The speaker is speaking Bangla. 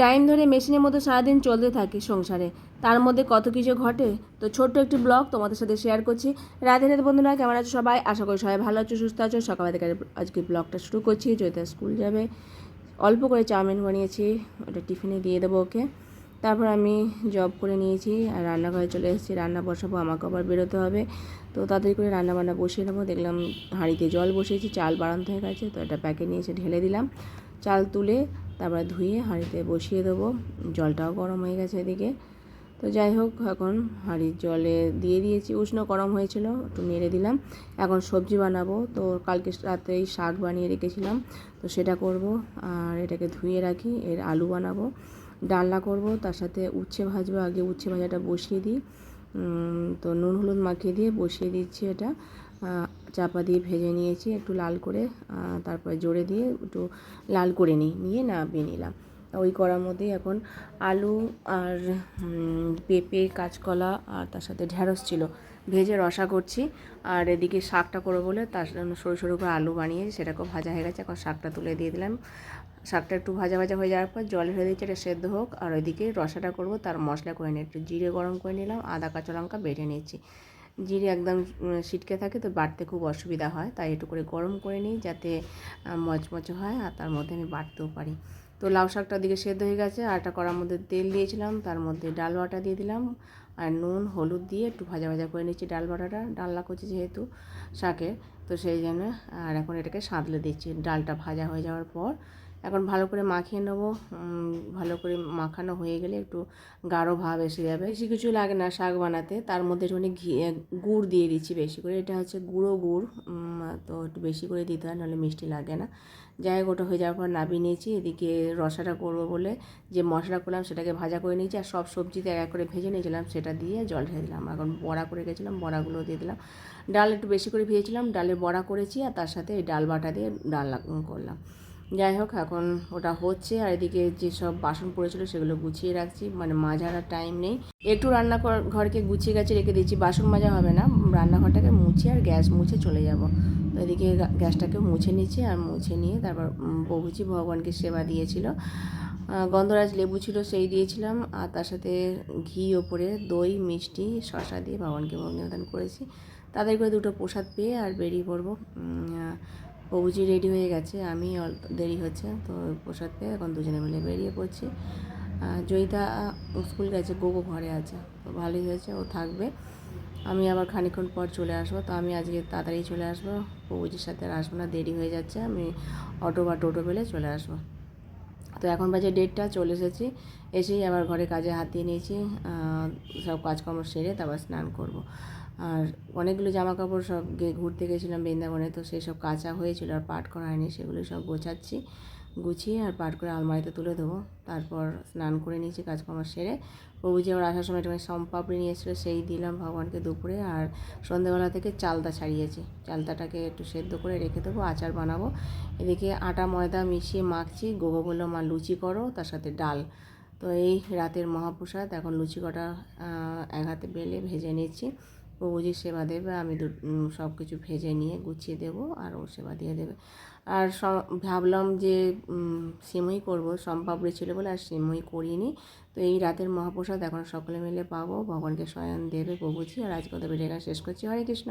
টাইম ধরে মেশিনের মতো সারাদিন চলতে থাকে সংসারে। তার মধ্যে কত কিছু ঘটে, তো ছোট্ট একটি ব্লগ তোমাদের সাথে শেয়ার করছি। রাধে রাধে বন্ধুরা, কেমন আছো সবাই? আশা করি সবাই ভালো আছো, সুস্থ আছো। সকাল থেকে আজকে ব্লগটা শুরু করছি জয়িতা স্কুল যাবে। অল্প করে চাউমিন বানিয়েছি, ওটা টিফিনে দিয়ে দেবো ওকে। তারপর আমি জব করে নিয়েছি, আর রান্নাঘরে চলে এসেছি। রান্না বসাবো আমাকে আবার বেরোতে হবে। তো তাড়াতাড়ি করে রান্না বান্না বসিয়ে নেব। দেখলাম হাঁড়িতে জল বসিয়েছি, চাল বাড়ানো হয়ে গেছে, তো এটা প্যাকে নিয়ে এসে ঢেলে দিলাম। চাল তুলে তারপরে ধুয়ে হাঁড়িতে বসিয়ে দেবো। জলটাও গরম হয়ে গেছে এদিকে। তো যাই হোক, এখন হাঁড়ির জলে দিয়ে দিয়েছি। উষ্ণ গরম হয়েছিল, একটু নেড়ে দিলাম। এখন সবজি বানাবো। তো কালকে রাতেই শাক বানিয়ে রেখেছিলাম। তো সেটা করব আর এটাকে ধুয়ে রাখি, এর আলু বানাবো। ডালনা করব, তার সাথে উচ্ছে ভাজবো। আগে উচ্ছে ভাজাটা বসিয়ে দিই। তো নুন হলুদ মাখিয়ে দিয়ে বসিয়ে দিচ্ছি এটা। চাপা দিয়ে ভেজে নিয়েছি, একটু লাল করে তারপরে জোরে দিয়ে একটু লাল করে নিই, নিয়ে নামিয়ে নিলাম। ওই করার মধ্যেই এখন আলু আর পেঁপে, কাঁচকলা আর তার সাথে ঢ্যাঁড়স ছিল। ভেজে রসা করছি আর এদিকে শাকটা করব বলে তার সরু সরু করে আলু বানিয়ে সেটাকেও ভাজা হয়ে গেছে। এখন শাকটা তুলে দিয়ে দিলাম। শাকটা একটু ভাজা ভাজা হয়ে যাওয়ার পর জল হয়ে দিচ্ছি এটা সেদ্ধ হোক। আর ওইদিকে রসাটা করব, তার মশলা করে নিই একটু জিরে গরম করে নিলাম, আদা, কাঁচা লঙ্কা বেটে নিচ্ছি জিরে একদম সিটকে থাকে তো বাটতে খুব অসুবিধা হয়। তাই একটু করে গরম করে নিই যাতে মচমচে হয় আর তার মধ্যে আমি বাটতেও পারি। তো লাউ শাকটা দিকে সেদ্ধ হয়ে গেছে আর একটা কড়ার মধ্যে তেল দিয়েছিলাম, তার মধ্যে ডাল বাটা দিয়ে দিলাম আর নুন, হলুদ দিয়ে একটু ভাজা ভাজা করে নিচ্ছি ডাল বাটাটা, ডালনা করছি যেহেতু শাকের, তো সেই জন্য আর এখন এটাকে সাঁতলে দিচ্ছি। ডালটা ভাজা হয়ে যাওয়ার পর এখন ভালো করে মাখিয়ে নেব। ভালো করে মাখানো হয়ে গেলে একটু গাঢ় ভাব এসে যাবে। বেশি কিছু লাগে না শাক বানাতে। তার মধ্যে একটুখানি ঘি গুড় দিয়ে দিচ্ছি বেশি করে। এটা হচ্ছে গুঁড়ো গুড়। তো একটু বেশি করে দিতে হয়, নাহলে মিষ্টি লাগে না। যাই হোক, ওটা হয়ে যাওয়ার পর নাবিয়ে নিয়েছি। এদিকে রসাটা করব বলে যে মশলা করলাম, সেটাকে ভাজা করে নিয়েছি। আর সব সবজিতে এক করে ভেজে নিয়েছিলাম, সেটা দিয়ে জল ঢেলে দিলাম। এখন বড়া করে গেছিলাম বড়াগুলো দিয়ে দিলাম। ডাল একটু বেশি করে ভেজেছিলাম ডালের বড়া করেছি। আর তার সাথে এই ডাল বাটা দিয়ে ডাল করলাম। যাই হোক, এখন ওটা হচ্ছে আর এদিকে যেসব বাসন পড়েছিল সেগুলো গুছিয়ে রাখছি। মানে মাজার আর টাইম নেই। একটু রান্না ঘরকে গুছিয়ে গেছে রেখে দিচ্ছি বাসন মাজা হবে না। রান্নাঘরটাকে মুছে আর গ্যাস মুছে চলে যাব। তো এদিকে গ্যাসটাকে মুছে নিচ্ছি আর মুছে নিয়ে তারপর বউচি ভগবানকে সেবা দিয়েছিল। গন্ধরাজ লেবু ছিল সেই দিয়েছিলাম। আর তার সাথে ঘি ওপরে দই, মিষ্টি শশা দিয়ে ভগবানকে ভোগ নিবেদন করেছি। তাদের করে দুটো প্রসাদ পেয়ে আর বেরিয়ে পড়ব। প্রভুজি রেডি হয়ে গেছে। আমি অল্প দেরি হচ্ছে, তো প্রসাদ পেয়ে এখন দুজনে মিলে বেরিয়ে পড়ছি। জয়িতা স্কুল গেছে, গোগো ঘরে আছে, তো ভালোই হয়েছে, ও থাকবে। আমি আবার খানিক্ষণ পর চলে আসব, তো আমি আজকে তাড়াতাড়ি চলে আসব। প্রভুজির সাথে আর আসব না, দেরি হয়ে যাচ্ছে, আমি অটো বা টোটো পেলে চলে আসব। তো এখন বাজে ডেটটা চলে এসেছি। এসেই আবার ঘরে কাজে হাত দিয়ে নিয়েছি সব কাজকর্ম সেরে তারপর স্নান করব। আর অনেকগুলো জামা কাপড় সব ঘুরতে গেছিলাম বৃন্দাবনে, তো সেই সব কাঁচা হয়েছিল আর পাট করা হয়নি, সেগুলো সব গোছাচ্ছি, গুছিয়ে আর পাট করে আলমারিতে তুলে দেবো। তারপর স্নান করে নিয়েছি কাজকর্ম সেরে। প্রভুজি আবার আসার সময় একটু সম্পাপড়ি নিয়ে এসেছিল, সেই দিলাম ভগবানকে দুপুরে। আর সন্ধ্যেবেলা থেকে চালতা ছাড়িয়েছি। চালতাটাকে একটু সেদ্ধ করে রেখে দেবো, আচার বানাবো। এদিকে আটা, ময়দা মিশিয়ে মাখছি গোগো বলল মা লুচি করো, তার সাথে ডাল। তো এই রাতের মহাপ্রসাদ, এখন লুচি কটা এক হাতে বেলে ভেজে নিচ্ছি। প্রভুজির সেবা দেবে, আমি সব কিছু ভেজে নিয়ে গুছিয়ে দেব আর ও সেবা দিয়ে দেবে। আর ভাবলাম যে সিমই করব। সম্পাবড়ি ছিল বলে আর সিমই করিনি। তো এই রাতের মহাপ্রসাদ এখন সকলে মিলে পাবো। ভগবানকে স্বয়ং দেবে প্রভুজি। আর আজকে তো ভিডিওটা শেষ করছি। হরে কৃষ্ণ।